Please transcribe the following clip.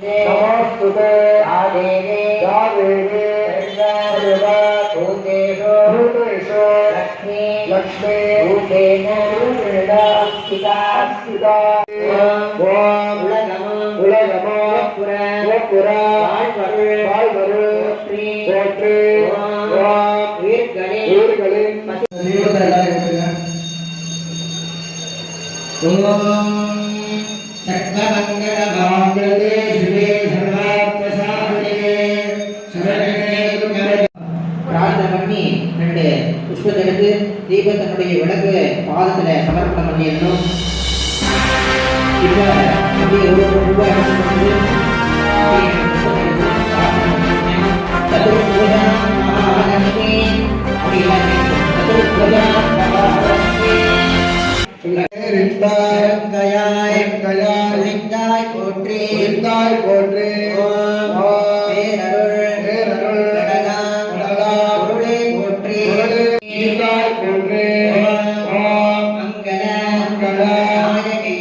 नमोस्तुते आदेवे जादेवे भूतेषु भूतेषु लक्ष्मी लक्ष्मी भूतेन रूपेण स्थिता स्थिता ॐ नमो नमो पुरा पुरा வாழ்வரு வாழ்வரு போற்றி போற்றி உயிர்களின் உயிர்களின் ஓம் தன்னுடைய புஷ்பத்தை எடுத்து தீப தன்னுடைய விளக்கு பாதத்தில் சமர்ப்பணம் பண்ணிடணும். இப்போ அப்படியே ஒரு ரூபாய் போற்றி போற்றி